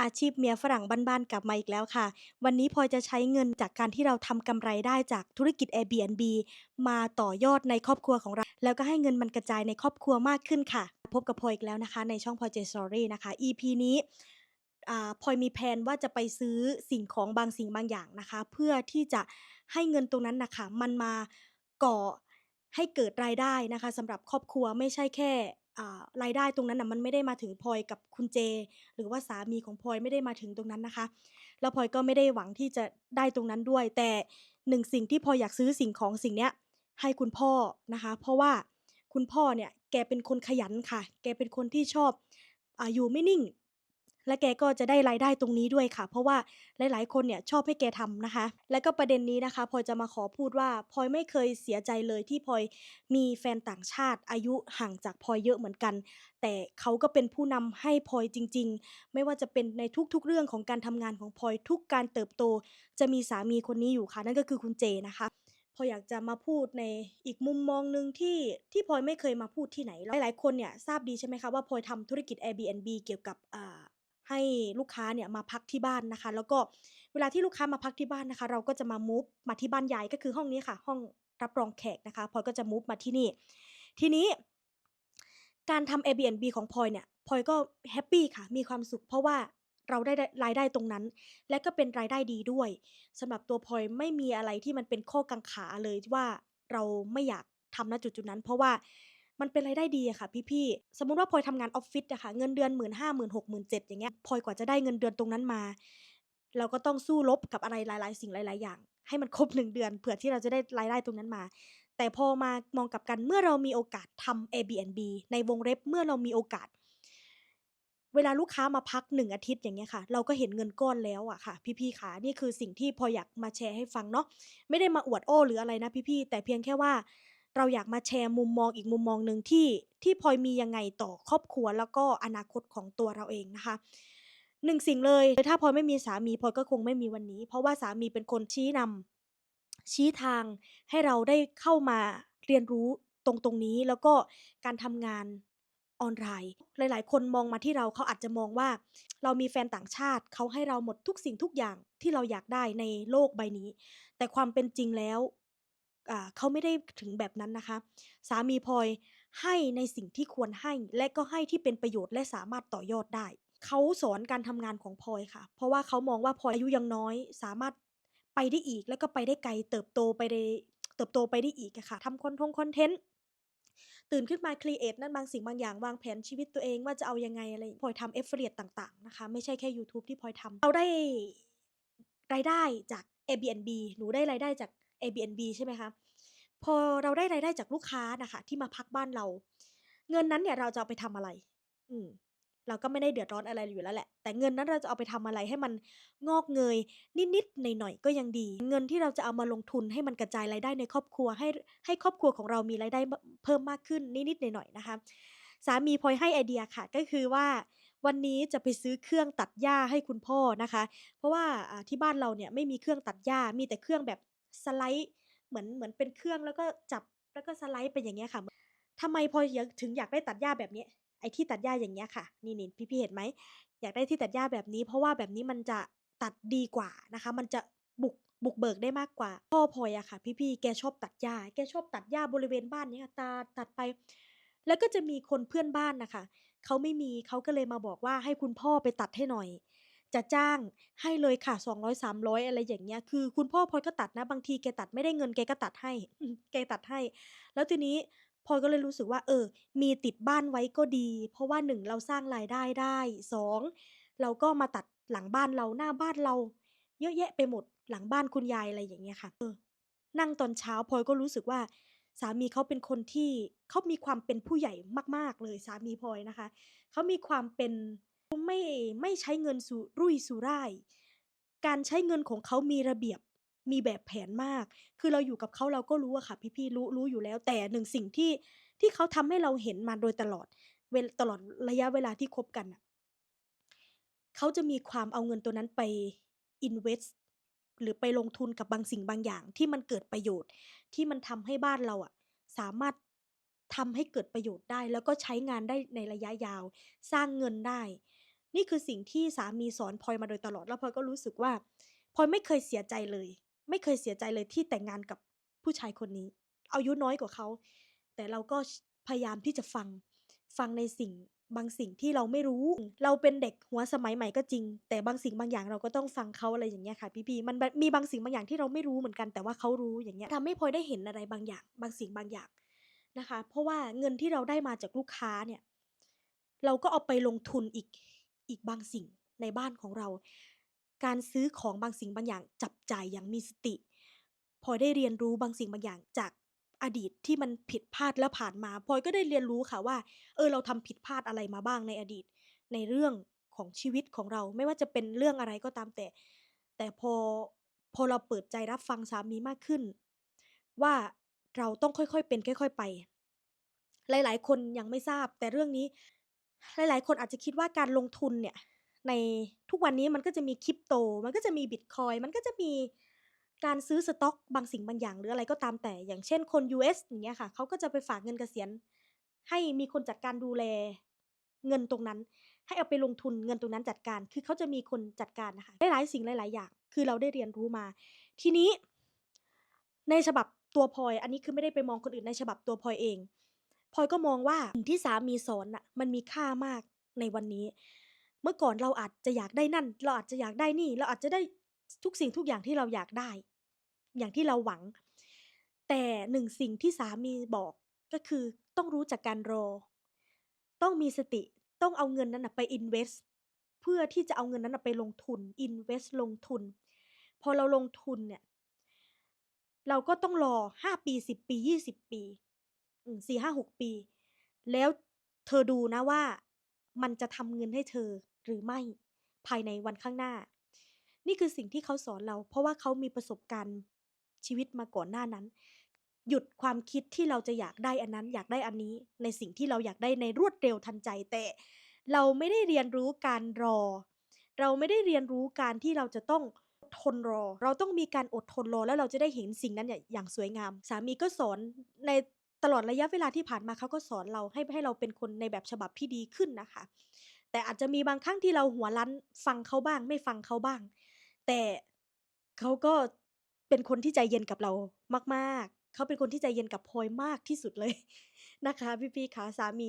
อาชีพเมียฝรั่งบ้านๆกลับมาอีกแล้วค่ะ วันนี้พลอจะใช้เงินจากการที่เราทำกำไรได้จากธุรกิจ Airbnb มาต่อยอดในครอบครัวของเรา แล้วก็ให้เงินมันกระจายในครอบครัวมากขึ้นค่ะ พบกับพลอยอีกแล้วนะคะ ในช่องพลอย J Story นะคะ EP นี้พลอยมีแพลนว่าจะไปซื้อสิ่งของบางสิ่งบางอย่างนะคะ เพื่อที่จะให้เงินตรงนั้นนะคะมันมาก่อให้เกิดรายได้นะคะสำหรับครอบครัวไม่ใช่แค่ รายได้ตรงนั้นนะมันไม่ได้มาถึงพลอยกับคุณเจ หรือว่าสามีของพลอยไม่ได้มาถึงตรงนั้นนะคะ แล้วพลอยก็ไม่ได้หวังที่จะได้ตรงนั้นด้วย แต่หนึ่งสิ่งที่พลอยอยากซื้อสิ่งของสิ่งเนี้ยให้คุณพ่อนะคะ เพราะว่าคุณพ่อเนี่ยแกเป็นคนขยันค่ะ แกเป็นคนที่ชอบออยู่ไม่นิ่ง และแกก็จะได้รายได้ตรงนี้ด้วยค่ะ เพราะว่าหลาย ๆ คนเนี่ยชอบให้แกทำนะคะ และก็ประเด็นนี้นะคะพลอยจะมาขอพูดว่าพลอยไม่เคยเสียใจเลยที่พลอยมีแฟนต่างชาติอายุห่างจากพลอยเยอะเหมือนกัน แต่เขาก็เป็นผู้นำให้พลอยจริง ๆ ไม่ว่าจะเป็นในทุก ๆ เรื่องของการทำงานของพลอยทุกการเติบโต จะมีสามีคนนี้อยู่ค่ะ นั่นก็คือคุณเจนะคะพออยากจะมาพูดในอีกมุมมองหนึ่งที่ที่พลอยไม่เคยมาพูดที่ไหนหลายๆคนเนี่ยทราบดีใช่ไหมคะว่าพลอยทำธุรกิจ Airbnb เกี่ยวกับอ่า ให้ลูกค้าเนี่ยมาพักที่บ้านนะคะ แล้วก็เวลาที่ลูกค้ามาพักที่บ้านนะคะ เราก็จะมามูฟมาที่บ้านยายก็คือห้องนี้ค่ะ ห้องรับรองแขกนะคะพลอยก็จะมูฟมาที่นี่ ทีนี้ การทำ Airbnb ของพลอยเนี่ยพลอยก็แฮปปี้ค่ะ มีความสุขเพราะว่าเราได้รายได้ตรงนั้น และก็เป็นรายได้ดีด้วยสำหรับตัวพลอยไม่มีอะไรที่มันเป็นข้อกังขาเลยว่าเราไม่อยากทำณจุดๆนั้น เพราะว่า มันเป็นรายได้ดีอะค่ะพี่ๆ สมมุติว่าพลอยทำงานออฟฟิศอะค่ะเงินเดือน15,000 16,000 17,000อย่างเงี้ยพลอยกว่าจะได้เงินเดือนตรงนั้นมา เราก็ต้องสู้รบกับอะไรหลาย ๆ สิ่งหลาย ๆ อย่าง ให้มันครบ1เดือนเผื่อที่เราจะได้รายได้ตรงนั้นมา แต่พอมามองกับกันเมื่อเรามีโอกาสทำ Airbnb ในวงเล็บเมื่อเรามีโอกาส เวลาลูกค้ามาพัก1อาทิตย์อย่างเงี้ยค่ะ เราก็เห็นเงินก้อนแล้วอะค่ะ พี่ๆขานี่คือสิ่งที่พลอยอยากมาแชร์ให้ฟังเนาะไม่ได้มาอวดโอ้หรืออะไรนะพี่ๆแต่เพียงแค่ว่า เราอยากมาแชร์มุมมองอีกมุมมองหนึ่งที่ที่พลอยมียังไงต่อครอบครัวแล้วก็อนาคตของตัวเราเองนะคะหนึ่งสิ่งเลยถ้าพลอยไม่มีสามีพลอยก็คงไม่มีวันนี้ เพราะว่าสามีเป็นคนชี้นำชี้ทางให้เราได้เข้ามาเรียนรู้ตรงตรงนี้แล้วก็การทำงานออนไลน์หลาย ๆ คนมองมาที่เราเขาอาจจะมองว่า เรามีแฟนต่างชาติเขาให้เราหมดทุกสิ่งทุกอย่างที่เราอยากได้ในโลกใบนี้ แต่ความเป็นจริงแล้ว เขาไม่ได้ถึงแบบนั้นนะคะ สามีพลอยให้ในสิ่งที่ควรให้ และก็ให้ที่เป็นประโยชน์และสามารถต่อยอดได้ เขาสอนการทำงานของพลอยค่ะ เพราะว่าเขามองว่าพลอยอายุยังน้อย สามารถไปได้อีก แล้วก็ไปได้ไกล เติบโตไปได้เติบโตไปได้อีกค่ะทำคอนทงคอนเทนต์ตื่นขึ้นมาครีเอตนั่นบางสิ่งบางอย่างวางแผนชีวิตตัวเองว่าจะเอายังไงอะไรพลอยทำ Affiliate ต่าง ๆ นะคะ ไม่ใช่แค่ยูทูบที่พลอยทำเราได้รายได้จาก Airbnb หนูได้รายได้จาก Airbnb ใช่ไหมคะพอเราได้รายได้จากลูกค้านะคะที่มาพักบ้านเรา เงินนั้นเนี่ยเราจะเอาไปทำอะไร อืมเราก็ไม่ได้เดือดร้อนอะไรอยู่แล้วแหละ แต่เงินนั้นเราจะเอาไปทำอะไรให้มันงอกเงย นิดๆหน่อยๆก็ยังดี เงินที่เราจะเอามาลงทุนให้มันกระจายรายได้ในครอบครัวให้ให้ครอบครัวของเรามีรายได้เพิ่มมากขึ้นนิดๆหน่อยๆนะคะ สามีพลอยให้ไอเดียค่ะ ก็คือว่าวันนี้จะไปซื้อเครื่องตัดหญ้าให้คุณพ่อนะคะ เพราะว่าที่บ้านเราเนี่ยไม่มีเครื่องตัดหญ้ามีแต่เครื่องแบบ สไลด์เหมือนเหมือนเป็นเครื่องแล้วก็จับแล้วก็สไลด์ไปอย่างเงี้ยค่ะทำไมพออยากถึงอยากได้ตัดหญ้าแบบนี้ไอ้ที่ตัดหญ้าอย่างเงี้ยค่ะ นี่ๆพี่ๆเห็นไหมอยากได้ที่ตัดหญ้าแบบนี้ เพราะว่าแบบนี้มันจะตัดดีกว่านะคะ มันจะบุกบุกเบิกได้มากกว่า พ่อพลอยอะค่ะ พี่ๆแกชอบตัดหญ้าแกชอบตัดหญ้าบริเวณบ้านเนี้ยตัดตัดไป แล้วก็จะมีคนเพื่อนบ้านนะคะเขาไม่มีเขาก็เลยมาบอกว่าให้คุณพ่อไปตัดให้หน่อย จะจ้างให้เลยค่ะ 200 300 อะไรอย่างเงี้ย คือคุณพ่อพลอยก็ตัดนะ บางทีแกตัดไม่ได้เงินแกก็ตัดให้ แกตัดให้ แล้วทีนี้พลอยก็เลยรู้สึกว่า เออ มีติดบ้านไว้ก็ดี เพราะว่า1เราสร้างรายได้ได้2เราก็มาตัดหลังบ้านเราหน้าบ้านเรา เยอะแยะไปหมดหลังบ้านคุณยายอะไรอย่างเงี้ยค่ะ เออ นั่งตอนเช้าพลอยก็รู้สึกว่า สามีเขาเป็นคนที่เขามีความเป็นผู้ใหญ่มาก ๆ เลยสามีพลอยนะคะเขามีความเป็น ไม่ไม่ใช้เงินสุรุ่ยสุร่าย การใช้เงินของเขามีระเบียบมีแบบแผนมาก คือเราอยู่กับเขาเราก็รู้อะค่ะ พี่ๆรู้รู้อยู่แล้ว แต่หนึ่งสิ่งที่ที่เขาทำให้เราเห็นมาโดยตลอดเวลตลอดระยะเวลาที่คบกันน่ะเขาจะมีความเอาเงินตัวนั้นไป invest หรือไปลงทุนกับบางสิ่งบางอย่างที่มันเกิดประโยชน์ ที่มันทำให้บ้านเราอะสามารถทำให้เกิดประโยชน์ได้ แล้วก็ใช้งานได้ในระยะยาว สร้างเงินได้ นี่คือสิ่งที่สามีสอนพลอยมาโดยตลอดแล้วพลอยก็รู้สึกว่าพลอยไม่เคยเสียใจเลย ไม่เคยเสียใจเลยที่แต่งงานกับผู้ชายคนนี้ อายุน้อยกว่าเขา แต่เราก็พยายามที่จะฟังฟังในสิ่งบางสิ่งที่เราไม่รู้ เราเป็นเด็กหัวสมัยใหม่ก็จริง แต่บางสิ่งบางอย่างเราก็ต้องฟังเขาอะไรอย่างเงี้ยค่ะพี่ๆมันมีบางสิ่งบางอย่างที่เราไม่รู้เหมือนกันแต่ว่าเขารู้อย่างเงี้ยทำให้พลอยได้เห็นอะไรบางอย่าง บางสิ่งบางอย่างนะคะ เพราะว่าเงินที่เราได้มาจากลูกค้าเนี่ย เราก็เอาไปลงทุนอีก อีกบางสิ่งในบ้านของเรา การซื้อของบางสิ่งบางอย่างจับจ่ายอย่างมีสติ พอได้เรียนรู้บางสิ่งบางอย่างจากอดีตที่มันผิดพลาดแล้วผ่านมาพลอยก็ได้เรียนรู้ค่ะว่า เออเราทำผิดพลาดอะไรมาบ้างในอดีต ในเรื่องของชีวิตของเราไม่ว่าจะเป็นเรื่องอะไรก็ตามแต่ แต่พอพอเราเปิดใจรับฟังสามีมากขึ้น ว่าเราต้องค่อยๆเป็นค่อย ๆ ไป หลาย ๆ คนยังไม่ทราบ แต่เรื่องนี้ หลาย ๆ คนอาจจะคิดว่าการลงทุนเนี่ยในทุกวันนี้มันก็จะมี Crypto มันก็จะมีบิตคอยมันก็จะมีการซื้อสต็อกบางสิ่งบางอย่าง หรืออะไรก็ตามแต่ อย่างเช่นคน US อย่างเงี้ยค่ะเขาก็จะไปฝากเงินเกษียณ ให้มีคนจัดการดูแลเงินตรงนั้น ให้เอาไปลงทุนเงินตรงนั้นจัดการ คือเขาจะมีคนจัดการนะคะหลายๆสิ่งหลาย ๆ อย่าง คือเราได้เรียนรู้มา ทีนี้ในฉบับตัวพลอย อันนี้คือไม่ได้ไปมองคนอื่นในฉบับตัวพลอยเอง พลอยก็มองว่าสิ่งที่สามีสอนน่ะมันมีค่ามากในวันนี้ เมื่อก่อนเราอาจจะอยากได้นั่น เราอาจจะอยากได้นี่ เราอาจจะได้ทุกสิ่งทุกอย่างที่เราอยากได้ อย่างที่เราหวัง แต่หนึ่งสิ่งที่สามีบอกก็คือต้องรู้จักการรอ ต้องมีสติต้องเอาเงินนั้นไป invest เพื่อที่จะเอาเงินนั้นไปลงทุน invest ลงทุน พอเราลงทุนเนี่ย เราก็ต้องรอ5ปี10ปี20ปี อืม4 5 6ปี แล้วเธอดูนะว่ามันจะทำเงินให้เธอหรือไม่ภายในวันข้างหน้า นี่คือสิ่งที่เขาสอนเรา เพราะว่าเขามีประสบการณ์ชีวิตมาก่อนหน้านั้น หยุดความคิดที่เราจะอยากได้อันนั้น อยากได้อันนี้ ในสิ่งที่เราอยากได้ในรวดเร็วทันใจแต่เราไม่ได้เรียนรู้การรอ เราไม่ได้เรียนรู้การที่เราจะต้องทนรอ เราต้องมีการอดทนรอแล้วเราจะได้เห็นสิ่งนั้นอย่างสวยงาม สามีก็สอนใน ตลอดระยะเวลาที่ผ่านมาเขาก็สอนเราให้ให้เราเป็นคนในแบบฉบับที่ดีขึ้นนะคะ แต่อาจจะมีบางครั้งที่เราหัวรั้นฟังเขาบ้าง ไม่ฟังเขาบ้าง แต่เขาก็เป็นคนที่ใจเย็นกับเรามากๆ เขาเป็นคนที่ใจเย็นกับพลอยมากที่สุดเลยนะคะพี่ๆขาสามี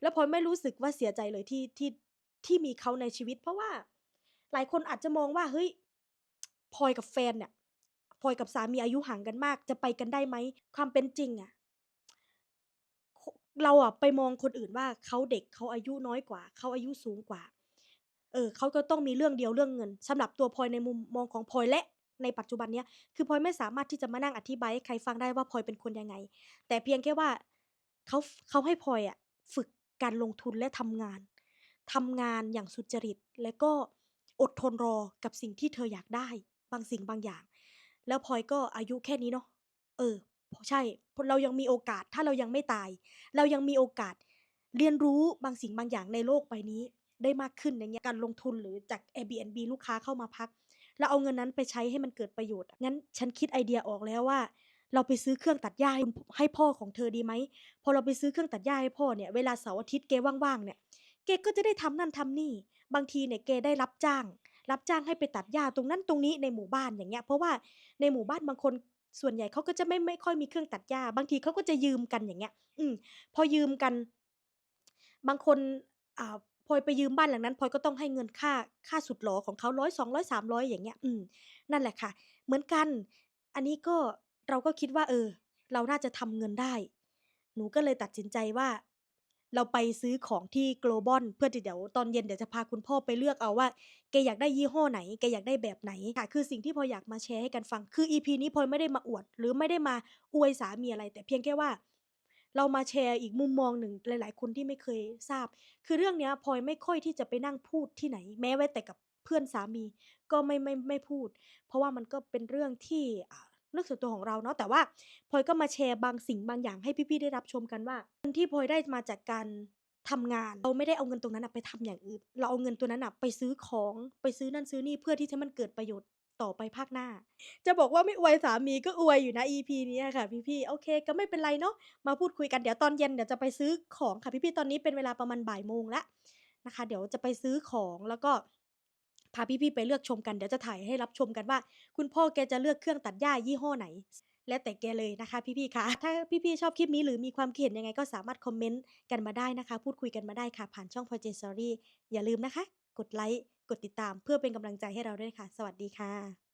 แล้วพลอยไม่รู้สึกว่าเสียใจเลยที่ที่ที่มีเขาในชีวิต เพราะว่า หลายคนอาจจะมองว่าเฮ้ยพลอยกับแฟนเนี่ยพลอยกับสามีอายุห่างกันมาก จะไปกันได้ไหมความเป็นจริงอะ เราอะไปมองคนอื่นว่าเขาเด็กเขาอายุน้อยกว่าเขาอายุสูงกว่า เออเขาก็ต้องมีเรื่องเดียวเรื่องเงินสำหรับตัวพลอยในมุมมองของพลอยและในปัจจุบันเนี้ยคือพลอยไม่สามารถที่จะมานั่งอธิบายให้ใครฟังได้ว่าพลอยเป็นคนยังไง แต่เพียงแค่ว่าเขาเขาให้พลอยอะฝึกการลงทุนและทำงานทำงานอย่างสุจริต และก็อดทนรอกับสิ่งที่เธออยากได้ บางสิ่งบางอย่าง แล้วพลอยก็อายุแค่นี้เนาะเออ ใช่เรายังมีโอกาสถ้าเรายังไม่ตาย เรายังมีโอกาสเรียนรู้บางสิ่งบางอย่างในโลกใบนี้ได้มากขึ้นอย่างเงี้ยการลงทุนหรือจาก Airbnb ลูกค้าเข้ามาพักแล้วเอาเงินนั้นไปใช้ให้มันเกิดประโยชน์ งั้นฉันคิดไอเดียออกแล้วว่า เราไปซื้อเครื่องตัดหญ้าให้พให้พ่อของเธอดีไหมพอเราไปซื้อเครื่องตัดหญ้าให้พ่อเนี่ยเวลาเสาร์อาทิตย์แกว่างๆเนี่ยแกก็จะได้ทำนั่นทำนี่ บางทีเนี่ยแกได้รับจ้าง รับจ้างให้ไปตัดหญ้าตรงนั้นตรงนี้ในหมู่บ้านอย่างเงี้ยเพราะว่าในหมู่บ้านบางคน ส่วนใหญ่เขาก็จะไม่ไม่ค่อยมีเครื่องตัดหญ้า บางทีเขาก็จะยืมกันอย่างเงี้ย อืม พอยืมกัน บางคนอ่าพลอยไปยืมบ้านหลังนั้นพลอยก็ต้องให้เงินค่าค่าสุดหลอของเขาร้อยสองร้อยสามร้อยอย่างเงี้ย อืม นั่นแหละค่ะ เหมือนกัน อันนี้ก็เราก็คิดว่า เออ เราน่าจะทำเงินได้ หนูก็เลยตัดสินใจว่า เราไปซื้อของที่ Global เพื่อที่เดี๋ยวตอนเย็นเดี๋ยวจะพาคุณพ่อไปเลือกเอาว่าแกอยากได้ยี่ห้อไหนแกอยากได้แบบไหนค่ะคือสิ่งที่พออยากมาแชร์ให้กันฟัง คือ EP นี้พลอไม่ได้มาอวด หรือไม่ได้มาอวยสามีอะไร แต่เพียงแค่ว่า เรามาแชร์อีกมุมมองหนึ่งหลาย ๆ คนที่ไม่เคยทราบ คือเรื่องเนี้ยพลอยไม่ค่อยที่จะไปนั่งพูดที่ไหน แม้แต่กับเพื่อนสามีก็ไม่ไม่ไม่พูด เพราะว่ามันก็เป็นเรื่องที่ เรื่องส่วนตัวของเราเนาะแต่ว่าพลอยก็มาแชร์บางสิ่งบางอย่างให้พี่ๆได้รับชมกันว่าเงินที่พลอยได้มาจากการทำงานเราไม่ได้เอาเงินตรงนั้นไปทำอย่างอื่น เราเอาเงินตัวนั้นไปซื้อของไปซื้อนั่นซื้อนี่เพื่อที่จะมันเกิดประโยชน์ต่อไปภาคหน้า จะบอกว่าไม่อวยสามีก็อวยอยู่นะ EP นี้ค่ะพี่ๆโอเคก็ไม่เป็นไรเนาะมาพูดคุยกันเดี๋ยวตอนเย็นเดี๋ยวจะไปซื้อของค่ะพี่ๆตอนนี้เป็นเวลาประมาณบ่ายโมงแล้วนะคะ เดี๋ยวจะไปซื้อของแล้วก็ พาพี่ๆไปเลือกชมกันเดี๋ยวจะถ่ายให้รับชมกันว่า คุณพ่อแกจะเลือกเครื่องตัดหญ้ายี่ห้อไหน และแต่แกเลยนะคะ พี่ๆค่ะถ้าพี่ๆชอบคลิปนี้หรือมีความคิดเห็นยังไงก็สามารถคอมเมนต์กันมาได้นะคะ พูดคุยกันมาได้ค่ะ ผ่านช่อง Poi J Story อย่าลืมนะคะ กดไลค์กดติดตามเพื่อเป็นกำลังใจให้เราด้วยค่ะ สวัสดีค่ะ